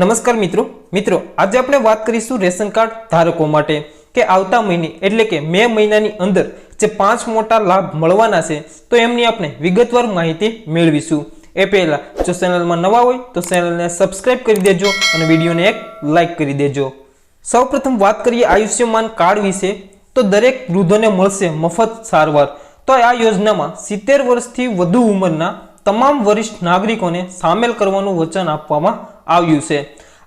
નમસ્કાર મિત્રો. મિત્રો, આજે આપણે વાત કરીશું રેશન કાર્ડ ધારકો માટે કે આવતા મહિને, એટલે કે મે મહિનાની અંદર જે પાંચ મોટા લાભ મળવાના છે, તો એમની આપણે વિગતવાર માહિતી મેળવીશું. એ પહેલા, જો ચેનલમાં નવા હોય, તો ચેનલને સબસ્ક્રાઇબ કરી દેજો અને વિડીયોને એક લાઈક કરી દેજો. સૌપ્રથમ વાત કરીએ આયુષ્યમાન કાર્ડ વિશે, તો દરેક વૃદ્ધોને મળશે મફત સારવાર. તો આ યોજનામાં સિત્તેર વર્ષથી વધુ ઉંમરના તમામ વરિષ્ઠ નાગરિકોને સામેલ કરવાનું વચન આપવામાં આવ્યું છે.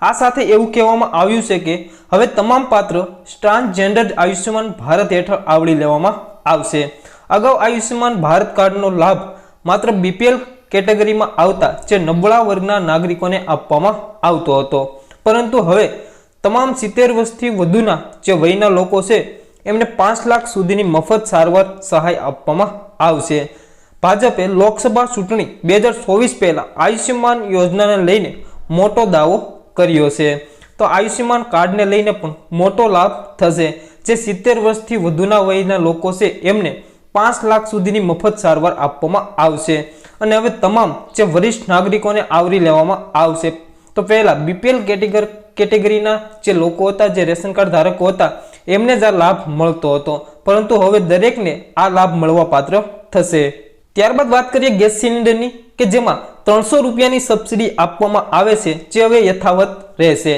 આ સાથે એવું કહેવામાં આવ્યું છે કે હવે તમામ પાત્ર ટ્રાન્સજેન્ડર આયુષ્યમાન ભારત હેઠળ આવરી લેવામાં આવશે. અગાઉ આયુષ્યમાન ભારત કાર્ડનો લાભ માત્ર બીપીએલ કેટેગરીમાં આવતા જે નબળા વર્ગના નાગરિકોને આપવામાં આવતો હતો. પરંતુ હવે તમામ સિત્તેર વર્ષથી વધુના જે વયના લોકો છે, એમને પાંચ લાખ સુધીની મફત સારવાર સહાય આપવામાં આવશે. ભાજપે લોકસભા ચૂંટણી બે હજાર ચોવીસ પહેલાં આયુષ્યમાન યોજનાને લઈને મોટો દાવો કર્યો છે. તો આયુષ્યમાન કાર્ડને લઈને પણ મોટો લાભ થશે. જે સિત્તેર વર્ષથી વધુના વયના લોકો છે, એમને પાંચ લાખ સુધીની મફત સારવાર આપવામાં આવશે. અને હવે તમામ જે વરિષ્ઠ નાગરિકોને આવરી લેવામાં આવશે. તો પહેલાં બીપીએલ કેટેગર, કેટેગરીના જે લોકો હતા, જે રેશન કાર્ડ ધારકો હતા, એમને જ આ લાભ મળતો હતો. પરંતુ હવે દરેકને આ લાભ મળવા પાત્ર થશે. ત્યારબાદ વાત કરીએ ગેસ સિલિન્ડરની, કે જેમાં ત્રણસો રૂપિયાની સબસિડી આપવામાં આવે છે, જે હવે યથાવત રહેશે.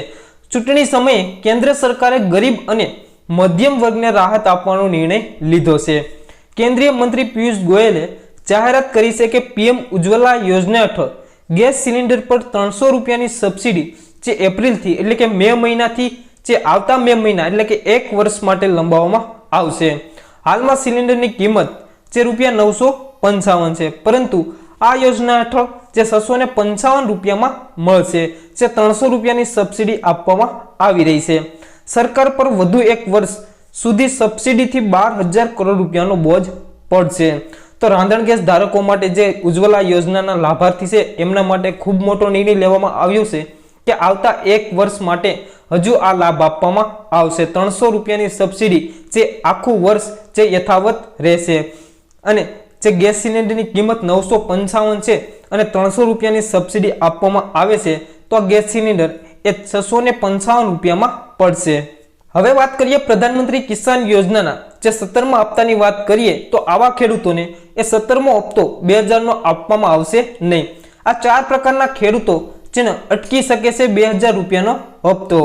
ચૂંટણી સમયે કેન્દ્ર સરકારે ગરીબ અને મધ્યમ વર્ગને રાહત આપવાનો નિર્ણય લીધો છે. કેન્દ્રીય મંત્રી પિયુષ ગોયલે જાહેરાત કરી છે કે પીએમ ઉજ્જવલા યોજના હેઠળ ગેસ સિલિન્ડર પર ત્રણસો રૂપિયાની સબસિડી, જે એપ્રિલથી એટલે કે મે મહિનાથી, જે આવતા મે મહિના એટલે કે એક વર્ષ માટે લંબાવવામાં આવશે. હાલમાં સિલિન્ડરની કિંમત, જે રૂપિયા નવસો પંચાવન છે. પરંતુ આ યોજના હેઠળ જે છસો ને પંચાવન રૂપિયામાં મળશે, જે ત્રણસો રૂપિયાની સબસિડી આપવામાં આવી રહી છે. સરકાર પર વધુ એક વર્ષ સુધી સબસિડીથી બાર હજાર કરોડ રૂપિયાનો બોજ પડશે. તો રાંધણ ગેસ ધારકો માટે જે ઉજ્જવલા યોજનાના લાભાર્થી છે, એમના માટે ખૂબ મોટો નિર્ણય લેવામાં આવ્યો છે કે આવતા એક વર્ષ માટે હજુ આ લાભ આપવામાં આવશે. ત્રણસો રૂપિયાની સબસિડી જે આખું વર્ષ જે યથાવત રહેશે. અને જે ગેસ સિલિન્ડરની કિંમત નવસો પંચાવન છે અને ત્રણસો રૂપિયાની સબસિડી આપવામાં આવે છે, તો આ ગેસ સિલિન્ડર એ છસો ને પંચાવન રૂપિયામાં પડશે. હવે વાત કરીએ પ્રધાનમંત્રી કિસાન યોજનાના. જે સત્તરમા હપ્તાની વાત કરીએ, તો આવા ખેડૂતોને એ સત્તરમો હપ્તો બે હજારનો આપવામાં આવશે નહીં. આ ચાર પ્રકારના ખેડૂતો જેને અટકી શકે છે બે હજાર રૂપિયાનો હપ્તો.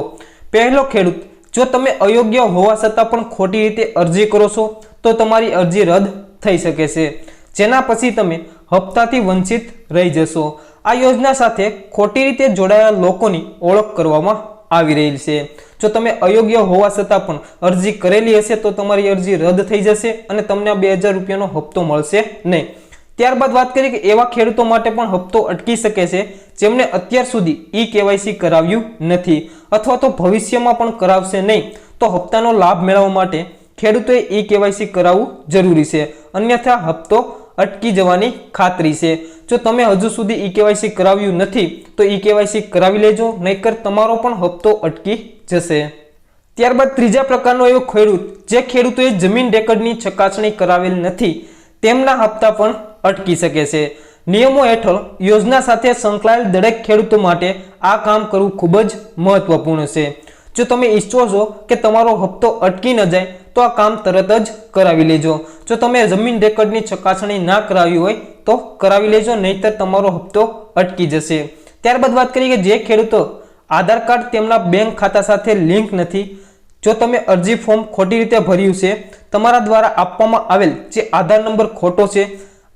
પહેલો ખેડૂત, જો તમે અયોગ્ય હોવા છતાં પણ ખોટી રીતે અરજી કરો છો, તો તમારી અરજી રદ થઈ શકે છે. જેના પછી તમે હપ્તાથી વંચિત રહી જશો. આ યોજના સાથે ખોટી રીતે જોડાયેલા લોકોની ઓળખ કરવામાં આવી રહી છે. જો તમે અયોગ્ય હોવા છતાં પણ અરજી કરેલી હશે તો તમારી અરજી રદ થઈ જશે અને તમને બે હજાર રૂપિયાનો હપ્તો મળશે નહીં. ત્યારબાદ વાત કરીએ કે એવા ખેડૂતો માટે પણ હપ્તો અટકી શકે છે જેમને અત્યાર સુધી ઈ કેવાયસી કરાવ્યું નથી અથવા તો ભવિષ્યમાં પણ કરાવશે નહીં. તો હપ્તાનો લાભ મેળવવા માટે ખેડૂતોએ ઈ કેવાયસી કરાવવું જરૂરી છે. અન્યથા હપ્તો અટકી જવાની ખાતરી છે. જો તમે હજુ સુધી ઈ કેવાયસી કરાવ્યું નથી, તો ઈ કેવાયસી કરાવી લેજો, નહીતર તમારો પણ હપ્તો અટકી જશે. ત્યારબાદ ત્રીજા પ્રકારનો એવો ખેડૂત, જે ખેડૂતોએ જમીન રેકર્ડની ચકાસણી કરાવેલ નથી, તેમના હપ્તા પણ અટકી શકે છે. નિયમો હેઠળ યોજના સાથે સંકળાયેલ દરેક ખેડૂતો માટે આ કામ કરવું ખૂબ જ મહત્વપૂર્ણ છે. જો તમે ઈચ્છો છો કે તમારો હપ્તો અટકી ન જાય તો આ કામ તરત જ કરાવી લેજો. જો તમે જમીન રેકર્ડની ચકાસણી ના કરાવી હોય તો કરાવી લેજો, નહીતર તમારો હપ્તો અટકી જશે. ત્યારબાદ વાત કરીએ કે જે ખેડૂતો આધાર કાર્ડ તેમના બેંક ખાતા સાથે લિંક નથી, જો તમે અરજી ફોર્મ ખોટી રીતે ભર્યું છે, તમારા દ્વારા આપવામાં આવેલ જે આધાર નંબર ખોટો છે,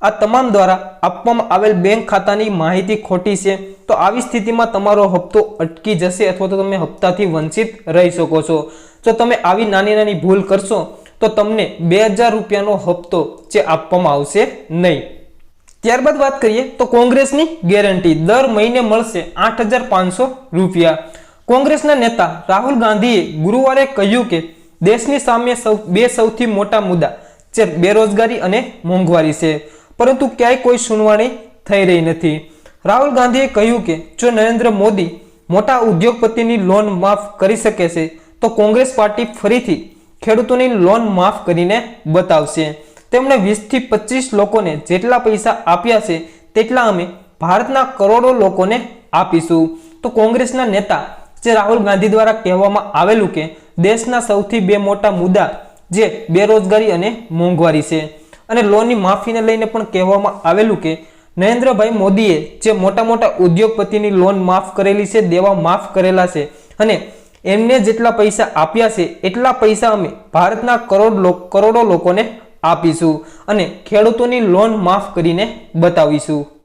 આ તમામ દ્વારા આપવામાં આવેલ બેંક ખાતાની માહિતી ખોટી છે, તો આવી સ્થિતિમાં તમારો હપ્તો અટકી જશે અથવા તો તમે હપ્તાથી વંચિત રહી શકો છો. જો તમે આવી નાની નાની ભૂલ કરશો, તો તમને બે હજાર રૂપિયાનો હપ્તો જે આપવામાં આવશે નહીં. ત્યારબાદ વાત કરીએ તો કોંગ્રેસની ગેરંટી. દર મહિને મળશે આઠ હજાર પાંચસો રૂપિયા. કોંગ્રેસના નેતા રાહુલ ગાંધીએ ગુરુવારે કહ્યું કે, દેશની સામે સૌ, બે સૌથી મોટા મુદ્દા, જે બેરોજગારી અને મોંઘવારી છે. પરંતુ ક્યાંય કોઈ સુનવાણી થઈ રહી નથી. રાહુલ ગાંધીએ કહ્યું કે, જો નરેન્દ્ર મોદી મોટા ઉદ્યોગપતિની લોન માફ કરી શકે છે તો કોંગ્રેસ પાર્ટી ફરીથી ખેડૂતોની લોન માફ કરીને બતાવશે. તેમણે વીસથી પચીસ લોકોને જેટલા પૈસા આપ્યા છે તેટલા અમે ભારતના કરોડો લોકોને આપીશું. તો કોંગ્રેસના નેતા જે રાહુલ ગાંધી દ્વારા કહેવામાં આવેલું કે દેશના સૌથી બે મોટા મુદ્દા જે બેરોજગારી અને મોંઘવારી છે. અને લોનની માફીને લઈને પણ કહેવામાં આવેલું કે નરેન્દ્રભાઈ મોદીએ જે મોટા મોટા ઉદ્યોગપતિની લોન માફ કરેલી છે, દેવા માફ કરેલા છે અને એમને જેટલા પૈસા આપ્યા છે, એટલા પૈસા અમે ભારતના કરોડ કરોડો લોકોને આપીશું અને ખેડૂતોની લોન માફ કરીને બતાવીશું.